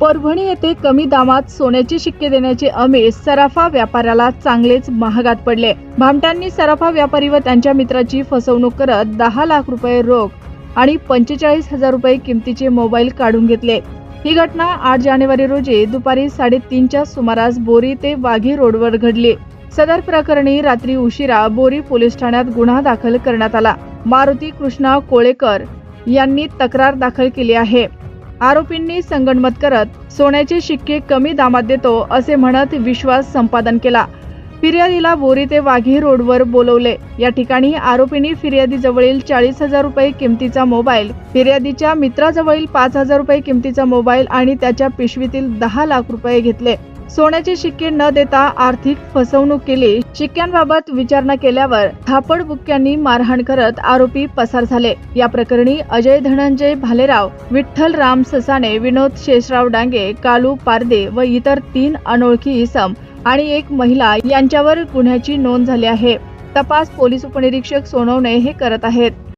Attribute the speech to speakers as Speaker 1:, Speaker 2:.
Speaker 1: परभणी येथे कमी दामात सोन्याचे शिक्के देण्याचे आमिष सराफा व्यापाऱ्याला चांगलेच महागात पडले. भामट्यांनी सराफा व्यापारी व त्यांच्या मित्राची फसवणूक करत दहा लाख रुपये रोख आणि पंचेचाळीस हजार रुपये किमतीचे मोबाईल काढून घेतले. ही घटना आठ जानेवारी रोजी दुपारी साडेतीनच्या सुमारास बोरी ते वाघी रोडवर घडली. सदर प्रकरणी रात्री उशिरा बोरी पोलीस ठाण्यात गुन्हा दाखल करण्यात आला. मारुती कृष्णा कोळेकर यांनी तक्रार दाखल केली आहे. आरोपींनी संगणमत करत सोन्याचे शिक्के कमी दामात देतो असे म्हणत विश्वास संपादन केला. फिर्यादीला बोरी ते वाघी रोडवर बोलवले. या ठिकाणी आरोपींनी फिर्यादीजवळील चाळीस हजार रुपये किमतीचा मोबाईल फिर्यादीच्या मित्राजवळील पाच हजार रुपये किमतीचा मोबाईल आणि त्याच्या पिशवीतील दहा लाख रुपये घेतले. सोन्याचे शिक्के न देता आर्थिक फसवणूक केली. शिक्क्यांबाबत विचारणा केल्यावर थापड बुक्क्यांनी मारहाण करत आरोपी पसार झाले. या प्रकरणी अजय धनंजय भालेराव विठ्ठल राम ससाने विनोद शेषराव डांगे कालू पारदे व इतर तीन अनोळखी इसम आणि एक महिला यांच्यावर गुन्ह्याची नोंद झाली आहे. तपास पोलीस उपनिरीक्षक सोनवणे हे करत आहेत.